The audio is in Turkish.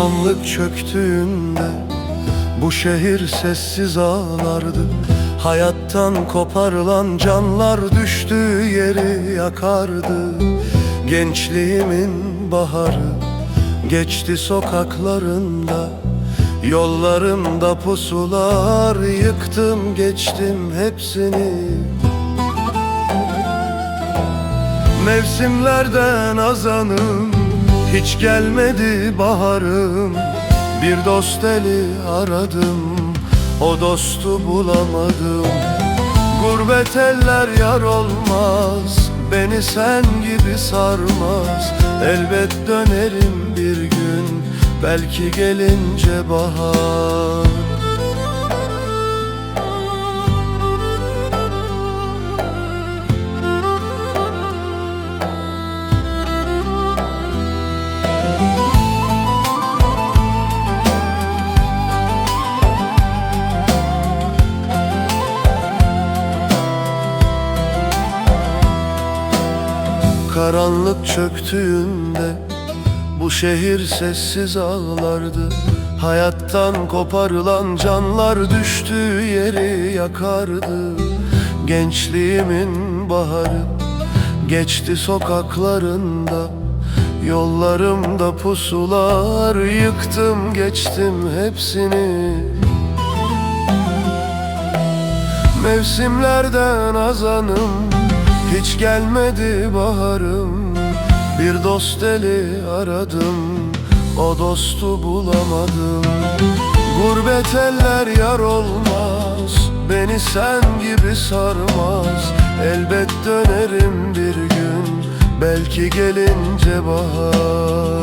Karanlık çöktüğünde bu şehir sessiz ağlardı. Hayattan koparılan canlar düştüğü yeri yakardı. Gençliğimin baharı geçti sokaklarında. Yollarımda pusular yıktım geçtim hepsini. Mevsimlerden azanım Hiç gelmedi baharım. Bir dost eli aradım. O dostu bulamadım. Gurbet eller yar olmaz. Beni sen gibi sarmaz. Elbet dönerim bir gün. Belki gelince bahar Karanlık çöktüğünde bu şehir sessiz ağlardı. Hayattan koparılan canlar düştüğü yeri yakardı. Gençliğimin baharı geçti sokaklarında. Yollarımda pusular yıktım geçtim hepsini. Mevsimlerden azanım Hiç gelmedi baharım. Bir dost eli aradım. O dostu bulamadım. Gurbet eller yar olmaz. Beni sen gibi sarmaz. Elbet dönerim bir gün. Belki gelince bahar